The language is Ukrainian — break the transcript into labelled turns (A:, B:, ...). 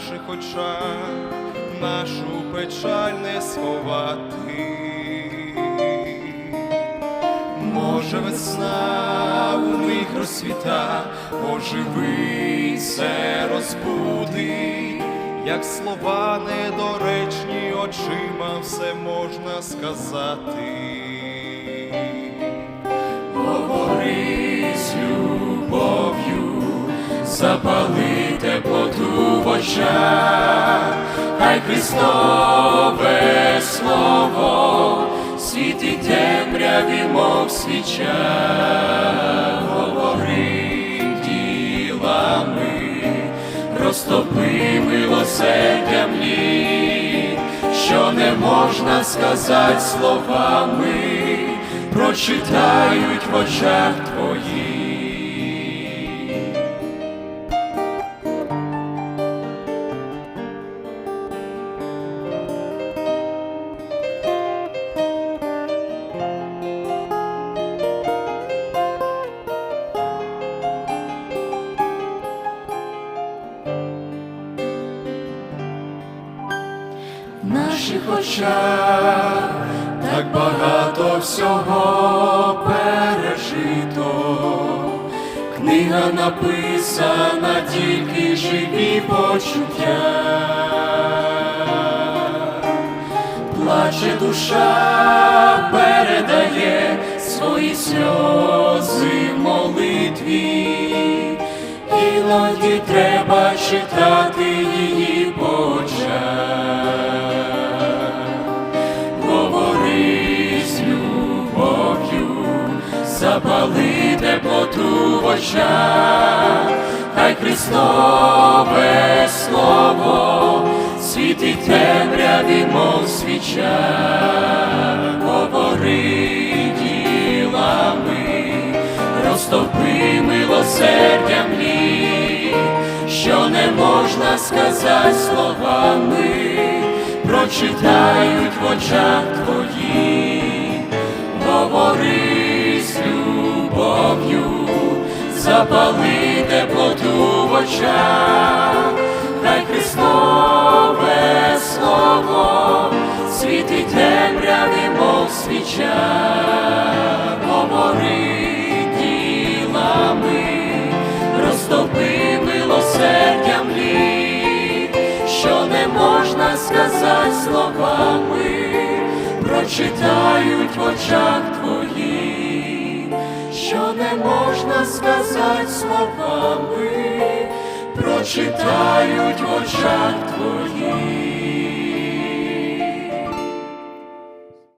A: наших очах нашу печаль не сховати. Може, весна у них розсвіта, оживи все розбуди, як слова недоречні очима все можна сказати.
B: Говори з любов'ю, запали очах, хай Христове Слово світить темряві, мов свіча, говори ділами, розтопи милосердя млі, що не можна сказати словами прочитають в очах твоїх. Наших очах так багато всього пережито. Книга написана тільки живі почуття. Плаче душа, передає свої сльози молитві. Іноді треба читати її запали теплоту в очах, хай Христове Слово світить темряві, мов свіча, говори ділами, розтопи милосердя млі, що не можна сказати словами прочитають в очах твоїх, запали теплоту в очах, хай Христове Слово світить темряві, мов свіча, говори ділами, розтопи милосердя млі, що не можна сказати словами, прочитають в очах твоїх, що не можна сказати словами, прочитають в очах твоїх.